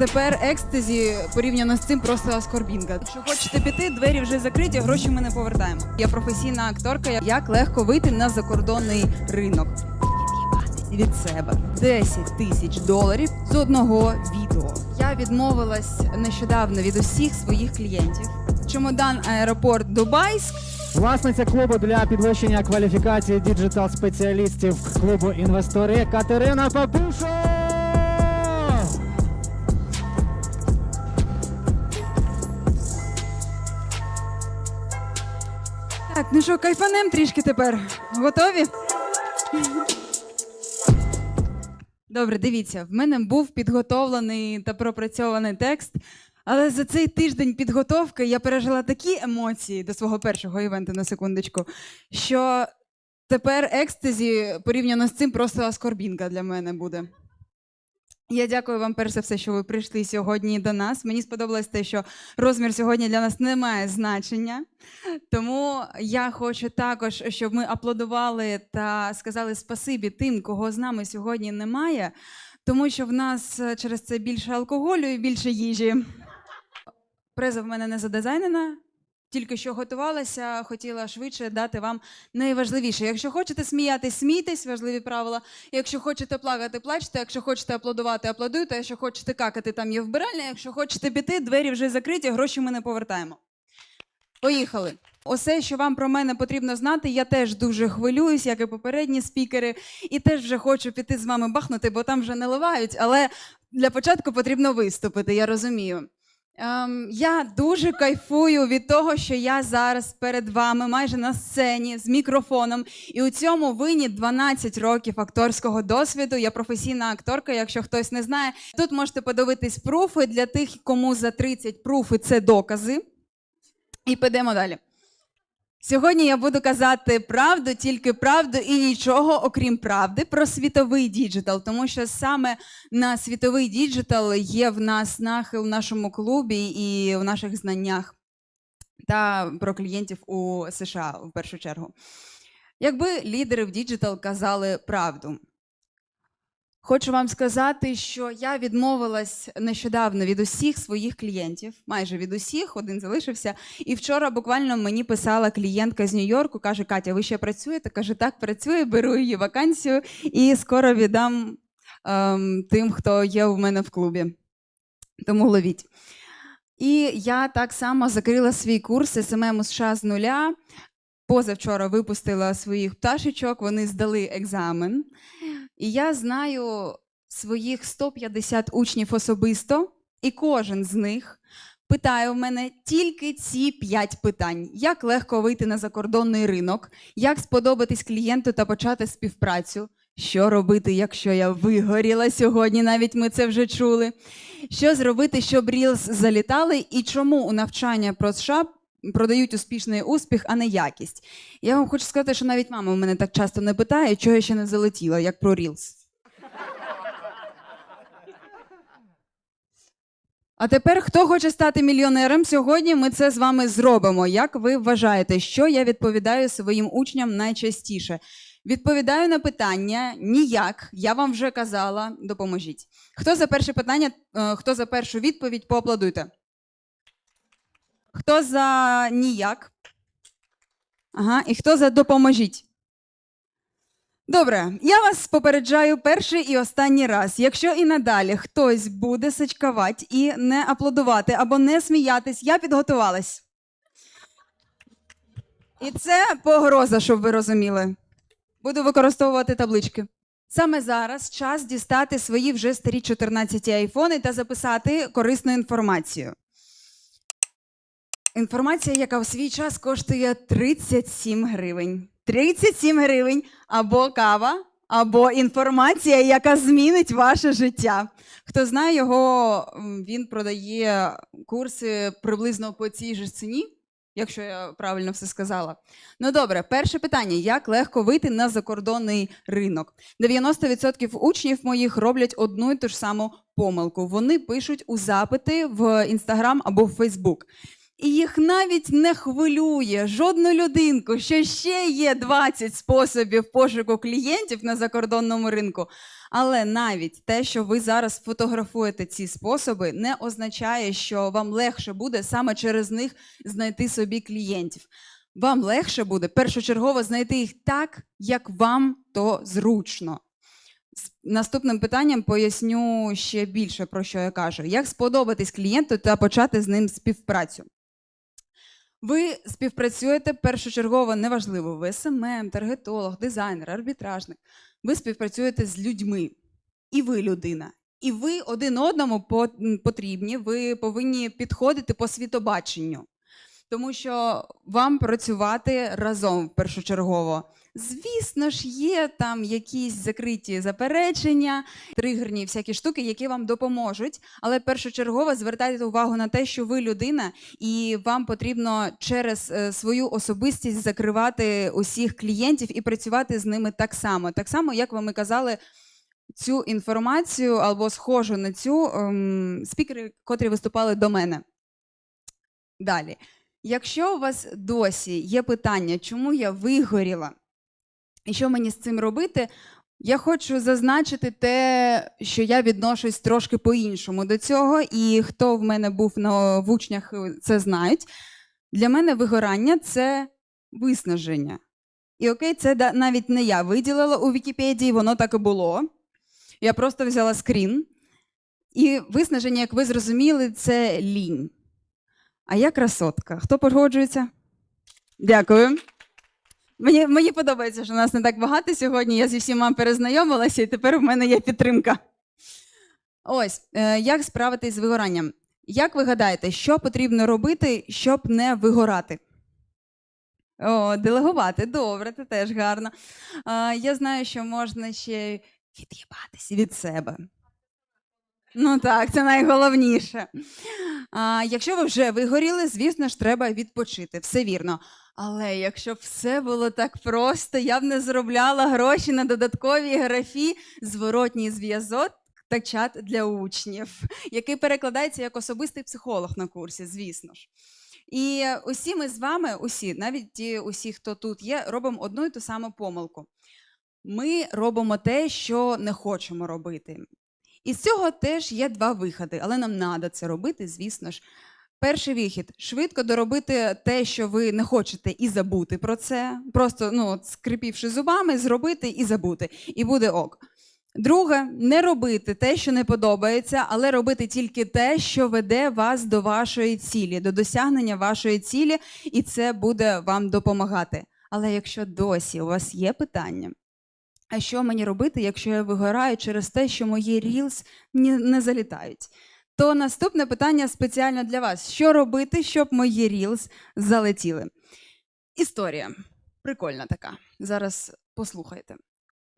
Тепер екстазі порівняно з цим просто аскорбінка. Якщо хочете піти, двері вже закриті, гроші ми не повертаємо. Я професійна акторка. Як легко вийти на закордонний ринок? Від себе 10 тисяч доларів з одного відео. Я відмовилась нещодавно від усіх своїх клієнтів. Чемодан аеропорт Дубайськ. Власниця клубу для підвищення кваліфікації діджитал-спеціалістів клубу інвестори Катерина Папушо! Так, ну що, кайфанем трішки тепер. Готові? Добре, дивіться, в мене був підготовлений та пропрацьований текст, але за цей тиждень підготовки я пережила такі емоції до свого першого івенту на секундочку, що тепер екстазі порівняно з цим просто аскорбінка для мене буде. Я дякую вам перш за все, що ви прийшли сьогодні до нас. Мені сподобалось те, що розмір сьогодні для нас не має значення. Тому я хочу також, щоб ми аплодували та сказали спасибі тим, кого з нами сьогодні немає, тому що в нас е, через це більше алкоголю і більше їжі. Преза в мене не задизайнена. Тільки що готувалася, хотіла швидше дати вам найважливіше. Якщо хочете сміятись, смійтесь, важливі правила. Якщо хочете плакати, плачте. Якщо хочете аплодувати, аплодуйте. Якщо хочете какати, там є вбиральня. Якщо хочете піти, двері вже закриті, гроші ми не повертаємо. Поїхали. Усе, що вам про мене потрібно знати, я теж дуже хвилююсь, як і попередні спікери, і теж вже хочу піти з вами бахнути, бо там вже наливають. Але для початку потрібно виступити, я розумію. Ем, я дуже кайфую від того, що я зараз перед вами майже на сцені з мікрофоном. І у цьому винні 12 років акторського досвіду. Я професійна акторка, якщо хтось не знає. Тут можете подивитись пруфи для тих, кому за 30 пруфи це докази. І підемо далі. Сьогодні я буду казати правду, тільки правду і нічого, окрім правди, про світовий діджитал, тому що саме на світовий діджитал є в нас нахил в нашому клубі і в наших знаннях та про клієнтів у США в першу чергу. Якби лідери в діджитал казали правду. Хочу вам сказати, що я відмовилась нещодавно від усіх своїх клієнтів, майже від усіх, один залишився. І вчора буквально мені писала клієнтка з Нью-Йорку, каже: Катя, ви ще працюєте? Каже, так, працюю, беру її вакансію і скоро віддам ем, тим, хто є у мене в клубі. Тому ловіть. І я так само закрила свій курс СММ у США з нуля. Позавчора випустила своїх пташечок, вони здали екзамен. І я знаю своїх 150 учнів особисто, і кожен з них питає у мене тільки ці 5 питань: як легко вийти на закордонний ринок, як сподобатись клієнту та почати співпрацю. Що робити, якщо я вигоріла сьогодні? Навіть ми це вже чули. Що зробити, щоб Reels залітали, і чому у навчання про США продають успішний успіх, а не якість? Я вам хочу сказати, що навіть мама мене так часто не питає, чого я ще не залетіла, як про Reels. А тепер хто хоче стати мільйонером? Сьогодні ми це з вами зробимо. Як ви вважаєте, що я відповідаю своїм учням найчастіше? Відповідаю на питання ніяк. Я вам вже казала, допоможіть. Хто за перше питання, е, хто за першу відповідь, поаплодуйте. Хто за ніяк? Ага, і хто за допоможіть? Добре, я вас попереджаю перший і останній раз. Якщо і надалі хтось буде сачкувати і не аплодувати або не сміятись, я підготувалась. І це погроза, щоб ви розуміли. Буду використовувати таблички. Саме зараз час дістати свої вже старі 14 айфони та записати корисну інформацію. Інформація, яка в свій час коштує 37 гривень. 37 гривень або кава, або інформація, яка змінить ваше життя. Хто знає його, він продає курси приблизно по цій же ціні, якщо я правильно все сказала. Ну добре, перше питання: як легко вийти на закордонний ринок? 90% учнів моїх роблять одну і ту ж саму помилку. Вони пишуть у запити в Інстаграм або в Фейсбук. І їх навіть не хвилює жодну людинку, що ще є 20 способів пошуку клієнтів на закордонному ринку. Але навіть те, що ви зараз фотографуєте ці способи, не означає, що вам легше буде саме через них знайти собі клієнтів. Вам легше буде першочергово знайти їх так, як вам то зручно. З наступним питанням поясню ще більше про що я кажу. Як сподобатись клієнту та почати з ним співпрацю? Ви співпрацюєте першочергово, неважливо, ви СММ, таргетолог, дизайнер, арбітражник. Ви співпрацюєте з людьми, і ви людина. І ви один одному по- потрібні, ви повинні підходити по світобаченню. Тому що вам працювати разом першочергово. Звісно ж, є там якісь закриті заперечення, тригерні всякі штуки, які вам допоможуть. Але першочергово звертайте увагу на те, що ви людина, і вам потрібно через е, свою особистість закривати усіх клієнтів і працювати з ними так само. Так само, як вам і казали, цю інформацію або схожу на цю ем, спікери, котрі виступали до мене. Далі. Якщо у вас досі є питання, чому я вигоріла, і що мені з цим робити, я хочу зазначити те, що я відношусь трошки по-іншому до цього, і хто в мене був на в учнях, е, це знають. Для мене вигорання це виснаження. І окей, це навіть не я виділила у Вікіпедії, воно так і було. Я просто взяла скрін. І виснаження, як ви зрозуміли, це лінь. А я красотка. Хто погоджується? Дякую. Мені, мені подобається, що нас не так багато сьогодні. Я зі всіма перезнайомилася, і тепер в мене є підтримка. Ось, е, як справитись з вигоранням? Як ви гадаєте, що потрібно робити, щоб не вигорати? О, делегувати, добре, це теж гарно. Я знаю, що можна ще від'їбатися від себе. Ну так, це найголовніше. А, якщо ви вже вигоріли, звісно ж, треба відпочити. Все вірно. Але якщо б все було так просто, я б не заробляла гроші на додатковій графі зворотній зв'язок та чат для учнів, який перекладається як особистий психолог на курсі, звісно ж. І усі ми з вами, усі, навіть ті, усі, хто тут є, робимо одну і ту саму помилку. Ми робимо те, що не хочемо робити. І з цього теж є два виходи, але нам треба це робити, звісно ж. Перший вихід швидко доробити те, що ви не хочете, і забути про це. Просто ну, скрипівши зубами, зробити і забути. І буде ок. Друге, не робити те, що не подобається, але робити тільки те, що веде вас до вашої цілі, до досягнення вашої цілі, і це буде вам допомагати. Але якщо досі у вас є питання, а що мені робити, якщо я вигораю через те, що мої рілс не залітають? То наступне питання спеціально для вас: що робити, щоб мої рілс залетіли? Історія прикольна така. Зараз послухайте.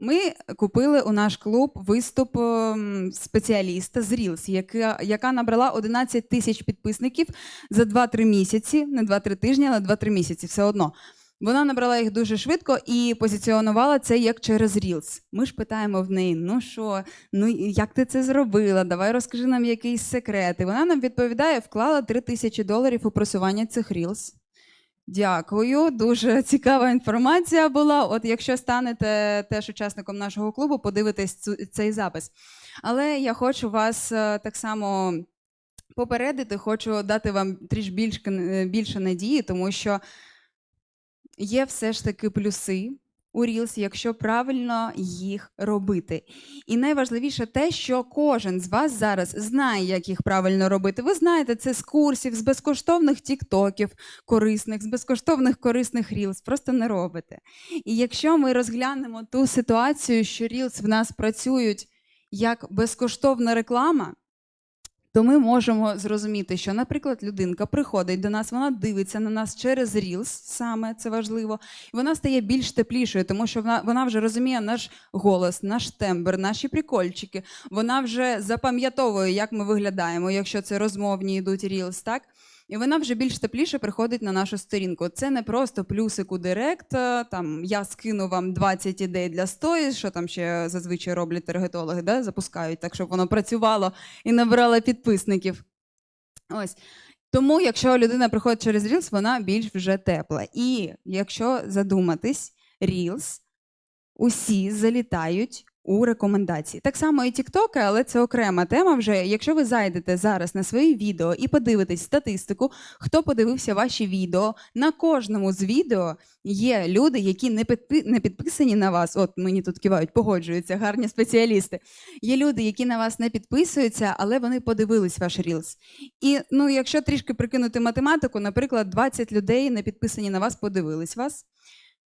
Ми купили у наш клуб виступ ем, спеціаліста з Reels, яка, яка набрала 11 тисяч підписників за 2-3 місяці, не 2-3 тижні, але 2-3 місяці, все одно. Вона набрала їх дуже швидко і позиціонувала це як через Reels. Ми ж питаємо в неї: ну що, ну як ти це зробила? Давай розкажи нам якийсь секрет. І вона нам відповідає: вклала 3 тисячі доларів у просування цих Reels. Дякую, дуже цікава інформація була. От якщо станете теж учасником нашого клубу, подивитесь цей запис. Але я хочу вас е, так само попередити, хочу дати вам тріш більш, більше надії, тому що є все ж таки плюси у Reels, якщо правильно їх робити. І найважливіше те, що кожен з вас зараз знає, як їх правильно робити. Ви знаєте це з курсів, з безкоштовних тіктоків корисних, з безкоштовних корисних Reels, просто не робите. І якщо ми розглянемо ту ситуацію, що Reels в нас працюють як безкоштовна реклама, то ми можемо зрозуміти, що, наприклад, людинка приходить до нас, вона дивиться на нас через рілс, саме це важливо, і вона стає більш теплішою, тому що вона, вона вже розуміє наш голос, наш тембр, наші прикольчики. Вона вже запам'ятовує, як ми виглядаємо, якщо це розмовні йдуть рілс, так? І вона вже більш тепліше приходить на нашу сторінку. Це не просто плюсик у директ, е, там я скину вам 20 ідей для сторіс, що там ще зазвичай роблять таргетологи, да? запускають так, щоб воно працювало і набирало підписників. Ось. Тому, якщо людина приходить через Reels, вона більш вже тепла. І якщо задуматись, Reels усі залітають у рекомендації. Так само і TikTok, але це окрема тема вже. Якщо ви зайдете зараз на свої відео і подивитесь статистику, хто подивився ваші відео, на кожному з відео є люди, які не, не підписані на вас. От мені тут кивають, погоджуються, гарні спеціалісти. Є люди, які на вас не підписуються, але вони подивились ваш Reels. І ну, якщо трішки прикинути математику, наприклад, 20 людей не підписані на вас, подивились вас.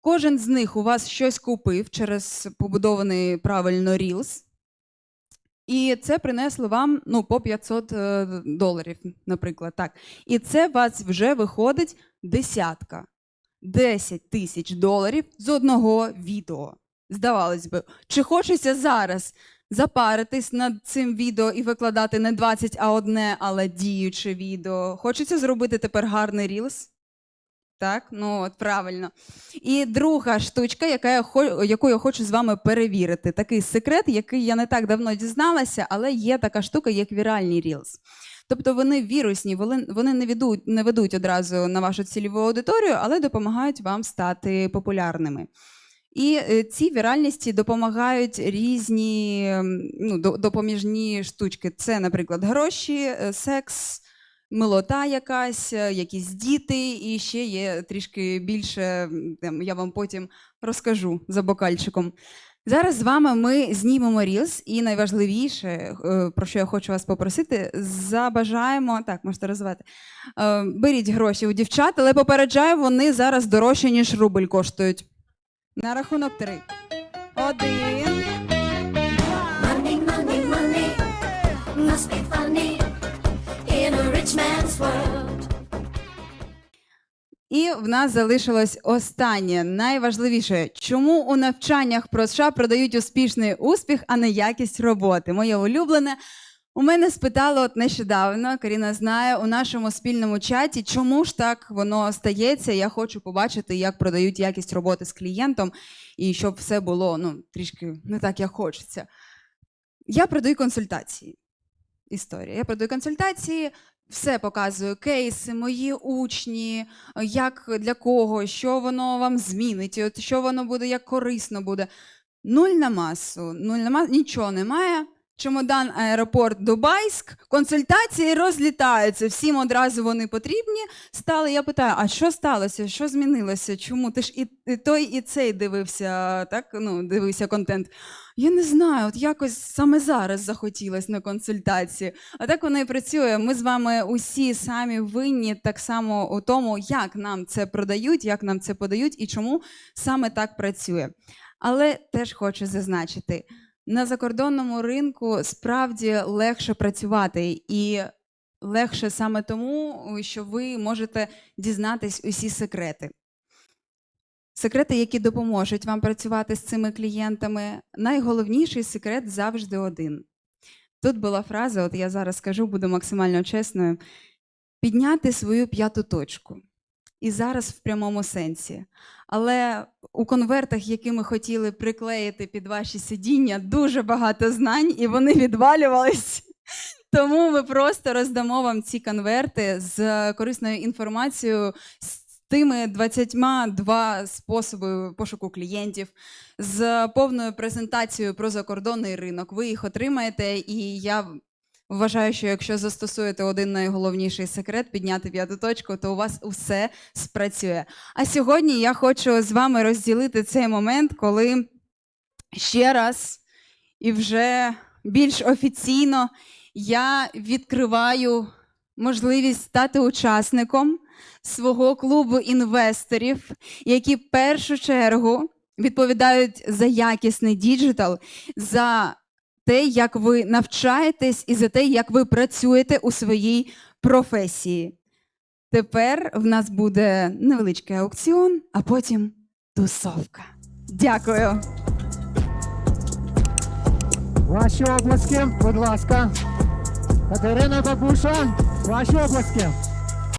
Кожен з них у вас щось купив через побудований правильно Reels. І це принесло вам ну, по 500 е, доларів, наприклад. Так. І це у вас вже виходить десятка. 10 тисяч доларів з одного відео. Здавалось би, чи хочеться зараз запаритись над цим відео і викладати не 20, а одне, але діюче відео? Хочеться зробити тепер гарний рілс? Так, ну от правильно. І друга штучка, яка я хо- яку я хочу з вами перевірити. Такий секрет, який я не так давно дізналася, але є така штука, як віральні рілс. Тобто вони вірусні, вони, не, ведуть, не ведуть одразу на вашу цільову аудиторію, але допомагають вам стати популярними. І е, ці віральності допомагають різні ну, допоміжні штучки. Це, наприклад, гроші, е, секс, милота якась, е, якісь діти, і ще є трішки більше. я вам потім розкажу за бокальчиком. Зараз з вами ми знімемо рілс, і найважливіше, е, про що я хочу вас попросити, забажаємо. Так, можете розвивати. Е, Беріть гроші у дівчат, але попереджаю, вони зараз дорожче, ніж рубль коштують. На рахунок три. Один. Money, money, money І в нас залишилось останнє, найважливіше. Чому у навчаннях про США продають успішний успіх, а не якість роботи? Моє улюблене. У мене спитали от нещодавно, Каріна знає, у нашому спільному чаті, чому ж так воно стається. Я хочу побачити, як продають якість роботи з клієнтом, і щоб все було ну, трішки не так, як хочеться. Я продаю консультації. Історія. Я продаю консультації, все показую, кейси, мої учні, як для кого, що воно вам змінить, от що воно буде, як корисно буде. Нуль на масу, нуль на масу, нічого немає. Чемодан, аеропорт, Дубайськ, консультації розлітаються. Всім одразу вони потрібні. Стали. Я питаю: а що сталося? Що змінилося? Чому? Ти ж і, той, і цей дивився, так? Ну, дивився контент. Я не знаю, от якось саме зараз захотілось на консультації. А так воно і працює. Ми з вами усі самі винні так само у тому, як нам це продають, як нам це подають і чому саме так працює. Але теж хочу зазначити: на закордонному ринку справді легше працювати і. Легше саме тому, що ви можете дізнатись усі секрети. Секрети, які допоможуть вам працювати з цими клієнтами. Найголовніший секрет завжди один. Тут була фраза, от я зараз скажу, буду максимально чесною: підняти свою п'яту точку. І зараз в прямому сенсі. Але у конвертах, які ми хотіли приклеїти під ваші сидіння, дуже багато знань, і вони відвалювались. Тому ми просто роздамо вам ці конверти з корисною інформацією, тими 22 способи пошуку клієнтів, з повною презентацією про закордонний ринок. Ви їх отримаєте, і я вважаю, що якщо застосуєте один найголовніший секрет підняти п'яту точку, то у вас усе спрацює. А сьогодні я хочу з вами розділити цей момент, коли ще раз і вже більш офіційно я відкриваю можливість стати учасником свого клубу інвесторів, які в першу чергу відповідають за якісний діджитал, за те, як ви навчаєтесь, і за те, як ви працюєте у своїй професії. Тепер в нас буде невеличкий аукціон, а потім тусовка. Дякую. Ваші обласки, будь ласка. Катерина Бабуша, ваші обласки.